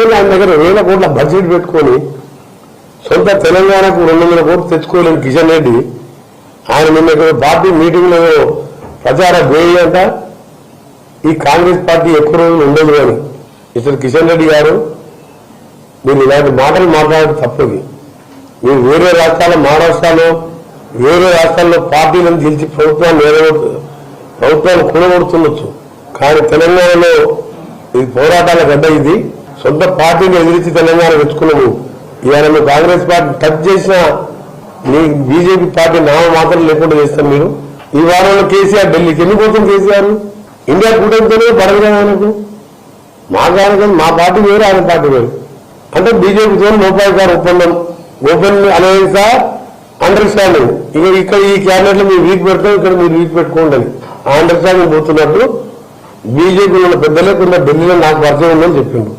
ఏళ్ళు ఆయన దగ్గర వేల కోట్ల బడ్జెట్ పెట్టుకొని సొంత తెలంగాణకు రెండు వందల కోట్లు తెచ్చుకోలేని కిషన్ రెడ్డి ఆయన నిన్న ఇక్కడ పార్టీ మీటింగ్లో ప్రచార వేయి అంట ఈ కాంగ్రెస్ పార్టీ ఎక్కువ రోజులు ఉండదు అని ఇతరు కిషన్ రెడ్డి గారు మీరు ఇలాంటి మాటలు మాట్లాడడం తప్పది. మీరు వేరే రాష్ట్రాల మహారాష్ట్రలో వేరే రాష్ట్రాల్లో పార్టీలను గెలిచి ప్రభుత్వాన్ని నిలబెడుతు ప్రభుత్వాన్ని కూడగొడుతుండొచ్చు. కానీ తెలంగాణలో ఇది పోరాటాల గడ్డ ఇది. సొంత పార్టీని ఎదిరించి తెలంగాణ తెచ్చుకున్నాము ఇవాళ మీరు కాంగ్రెస్ పార్టీ టచ్ చేసిన మీ బీజేపీ పార్టీ నామ మాత్రం లేకుండా చేస్తాను మీరు. ఈ వారంలో కేసీఆర్ ఢిల్లీకి ఎన్ని కోసం కేసీఆర్? ఇండియా కూటమితోనే పడదు ఆయనకు. మా కారణం మా పార్టీ వేరు ఆయన పార్టీ వేరు. అంటే బీజేపీతో లోపాయికార ఒప్పందం. ఓపెన్ అలయన్స్ అండర్స్టాండింగ్ ఇక ఇక్కడ ఈ క్యాబినెట్లో మీరు వీక్ పెడతాం ఇక్కడ మీరు వీక్ పెట్టుకోండి. ఆ అండర్స్టాండింగ్ పోతున్నట్టు బీజేపీ ఉన్న పెద్దలే కొంత ఢిల్లీలో నాకు పరిచయం ఉందని చెప్పిండు.